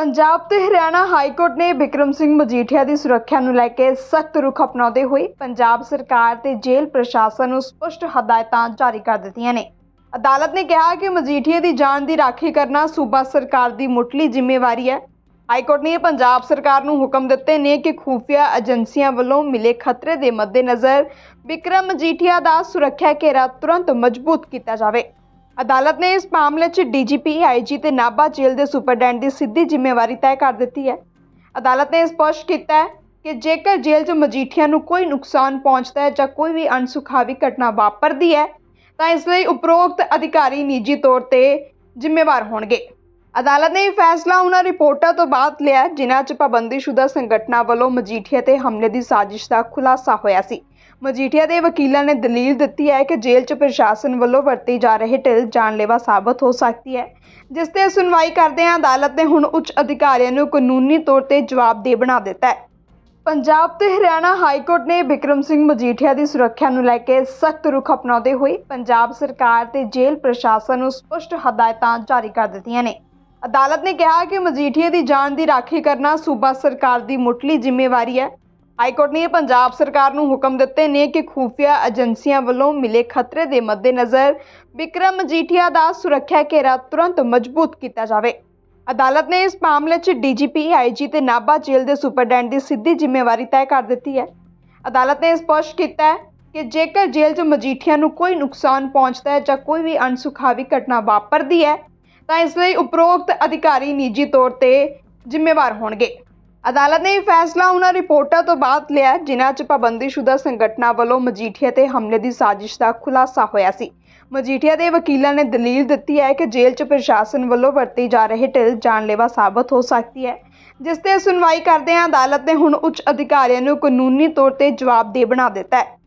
ਪੰਜਾਬ ਤੇ Haryana high court ਨੇ ਬਿਕਰਮ ਸਿੰਘ ਮਜੀਠੀਆ ਦੀ ਸੁਰੱਖਿਆ ਨੂੰ ਲੈ ਕੇ ਸਖਤ ਰੁਖ ਅਪਣਾਉਂਦੇ ਹੋਏ ਪੰਜਾਬ ਸਰਕਾਰ ਤੇ ਜੇਲ੍ਹ ਪ੍ਰਸ਼ਾਸਨ ਨੂੰ ਸਪਸ਼ਟ ਹਦਾਇਤਾਂ ਜਾਰੀ ਕਰ ਦਿੱਤੀਆਂ ਨੇ। ਅਦਾਲਤ ਨੇ ਕਿਹਾ ਕਿ ਮਜੀਠੀਆ ਦੀ ਜਾਨ ਦੀ ਰਾਖੀ ਕਰਨਾ ਸੂਬਾ ਸਰਕਾਰ ਦੀ ਮੁੱਢਲੀ ਜ਼ਿੰਮੇਵਾਰੀ ਹੈ। ਹਾਈ ਕੋਰਟ ਨੇ ਪੰਜਾਬ ਸਰਕਾਰ ਨੂੰ ਹੁਕਮ ਦਿੱਤੇ ਨੇ ਕਿ ਖੂਫੀਆ ਏਜੰਸੀਆਂ ਵੱਲੋਂ ਮਿਲੇ ਖਤਰੇ ਦੇ ਮੱਦੇਨਜ਼ਰ ਬਿਕਰਮ ਮਜੀਠੀਆ ਦਾ ਸੁਰੱਖਿਆ ਘੇਰਾ ਤੁਰੰਤ ਮਜ਼ਬੂਤ ਕੀਤਾ ਜਾਵੇ। ਅਦਾਲਤ ਨੇ ਇਸ ਮਾਮਲੇ 'ਚ ਡੀਜੀਪੀ, ਆਈਜੀ ਤੇ ਨਾਭਾ ਜੇਲ੍ਹ ਦੇ ਸੁਪਰਡੈਂਟ ਦੀ ਸਿੱਧੀ ਜ਼ਿੰਮੇਵਾਰੀ ਤੈਅ ਕਰ ਦਿੱਤੀ ਹੈ। ਅਦਾਲਤ ਨੇ ਸਪਸ਼ਟ ਕੀਤਾ ਹੈ ਕਿ ਜੇਕਰ ਜੇਲ੍ਹ 'ਚ ਮਜੀਠੀਆ ਨੂੰ ਕੋਈ ਨੁਕਸਾਨ ਪਹੁੰਚਦਾ ਹੈ ਜਾਂ ਕੋਈ ਵੀ ਅਣਸੁਖਾਵੀ ਘਟਨਾ ਵਾਪਰਦੀ ਹੈ, ਤਾਂ ਇਸ ਲਈ ਉਪਰੋਕਤ ਅਧਿਕਾਰੀ ਨਿੱਜੀ ਤੌਰ ਤੇ ਜ਼ਿੰਮੇਵਾਰ ਹੋਣਗੇ। ਅਦਾਲਤ ਨੇ ਇਹ ਫੈਸਲਾ ਉਹਨਾਂ ਰਿਪੋਰਟਾਂ ਤੋਂ ਬਾਅਦ ਲਿਆ, ਜਿਨ੍ਹਾਂ 'ਚ ਪਾਬੰਦੀਸ਼ੁਦਾ ਸੰਗਠਨਾਂ ਵੱਲੋਂ ਮਜੀਠੀਆ ਤੇ ਹਮਲੇ ਦੀ ਸਾਜ਼ਿਸ਼ ਦਾ ਖੁਲਾਸਾ ਹੋਇਆ ਸੀ। ਮਜੀਠੀਆ ਦੇ ਵਕੀਲਾਂ ਨੇ ਦਲੀਲ ਦਿੱਤੀ ਹੈ ਕਿ ਜੇਲ੍ਹ 'ਚ ਪ੍ਰਸ਼ਾਸਨ ਵੱਲੋਂ ਵਰਤੀ ਜਾ ਰਹੀ ਢਿੱਲ ਜਾਨਲੇਵਾ ਸਾਬਤ ਹੋ ਸਕਦੀ ਹੈ, ਜਿਸ ਤੇ ਸੁਣਵਾਈ ਕਰਦਿਆਂ ਅਦਾਲਤ ਨੇ ਹੁਣ ਉੱਚ ਅਧਿਕਾਰੀਆਂ ਨੂੰ ਕਾਨੂੰਨੀ ਤੌਰ ਤੇ ਜਵਾਬਦੇਹ ਬਣਾ ਦਿੱਤਾ ਹੈ। ਪੰਜਾਬ ਤੇ ਹਰਿਆਣਾ ਹਾਈ ਕੋਰਟ ਨੇ ਬਿਕਰਮ ਸਿੰਘ ਮਜੀਠੀਆ ਦੀ ਸੁਰੱਖਿਆ ਨੂੰ ਲੈ ਕੇ ਸਖਤ ਰੁਖ ਅਪਣਾਉਂਦੇ ਹੋਏ ਪੰਜਾਬ ਸਰਕਾਰ ਤੇ ਜੇਲ੍ਹ ਪ੍ਰਸ਼ਾਸਨ ਨੂੰ ਸਪਸ਼ਟ ਹਦਾਇਤਾਂ ਜਾਰੀ ਕਰ ਦਿੱਤੀਆਂ ਨੇ। ਅਦਾਲਤ ਨੇ ਕਿਹਾ ਕਿ ਮਜੀਠੀਆ ਦੀ ਜਾਨ ਦੀ ਰਾਖੀ ਕਰਨਾ ਸੂਬਾ ਸਰਕਾਰ ਦੀ ਮੁੱਢਲੀ ਜ਼ਿੰਮੇਵਾਰੀ ਹੈ ਹਾਈ ਕੋਰਟ ਨੇ ਪੰਜਾਬ ਸਰਕਾਰ ਨੂੰ ਹੁਕਮ ਦਿੱਤੇ ਨੇ ਕਿ ਖੂਫੀਆ ਏਜੰਸੀਆਂ ਵੱਲੋਂ ਮਿਲੇ ਖਤਰੇ ਦੇ ਮੱਦੇਨਜ਼ਰ ਬਿਕਰਮ ਮਜੀਠੀਆ ਦਾ ਸੁਰੱਖਿਆ ਘੇਰਾ ਤੁਰੰਤ ਮਜ਼ਬੂਤ ਕੀਤਾ ਜਾਵੇ। ਅਦਾਲਤ ਨੇ ਇਸ ਮਾਮਲੇ 'ਚ ਡੀਜੀਪੀ ਆਈਜੀ ਤੇ ਨਾਭਾ ਜੇਲ੍ਹ ਦੇ ਸੁਪਰਡੈਂਟ ਦੀ ਸਿੱਧੀ ਜ਼ਿੰਮੇਵਾਰੀ ਤੈਅ ਕਰ ਦਿੱਤੀ ਹੈ। ਅਦਾਲਤ ਨੇ ਸਪਸ਼ਟ ਕੀਤਾ ਕਿ ਜੇਕਰ ਜੇਲ੍ਹ 'ਚ ਮਜੀਠੀਆ ਨੂੰ ਕੋਈ ਨੁਕਸਾਨ ਪਹੁੰਚਦਾ ਹੈ ਜਾਂ ਕੋਈ ਵੀ ਅਣਸੁਖਾਵੀ ਘਟਨਾ ਵਾਪਰਦੀ ਹੈ, ਤਾਂ ਇਸ ਲਈ ਉਪਰੋਕਤ ਅਧਿਕਾਰੀ ਨਿੱਜੀ ਤੌਰ ਤੇ ਜ਼ਿੰਮੇਵਾਰ ਹੋਣਗੇ। ਅਦਾਲਤ ਨੇ ਇਹ ਫੈਸਲਾ ਉਹਨਾਂ ਰਿਪੋਰਟਾਂ ਤੋਂ ਬਾਅਦ ਲਿਆ ਜਿਨ੍ਹਾਂ 'ਚ ਪਾਬੰਦੀਸ਼ੁਦਾ ਸੰਗਠਨਾਂ ਵੱਲੋਂ ਮਜੀਠੀਆ ਤੇ ਹਮਲੇ ਦੀ ਸਾਜ਼ਿਸ਼ ਦਾ ਖੁਲਾਸਾ ਹੋਇਆ ਸੀ। ਮਜੀਠੀਆ ਦੇ ਵਕੀਲਾਂ ਨੇ ਦਲੀਲ ਦਿੱਤੀ ਹੈ ਕਿ ਜੇਲ੍ਹ 'ਚ ਪ੍ਰਸ਼ਾਸਨ ਵੱਲੋਂ ਵਰਤੀ ਜਾ ਰਹੀ ਢਿੱਲ ਜਾਨਲੇਵਾ ਸਾਬਤ ਹੋ ਸਕਦੀ ਹੈ, ਜਿਸ ਤੇ ਸੁਣਵਾਈ ਕਰਦਿਆਂ ਅਦਾਲਤ ਨੇ ਹੁਣ ਉੱਚ ਅਧਿਕਾਰੀਆਂ ਨੂੰ ਕਾਨੂੰਨੀ ਤੌਰ ਤੇ ਜਵਾਬਦੇਹ ਬਣਾ ਦਿੱਤਾ ਹੈ।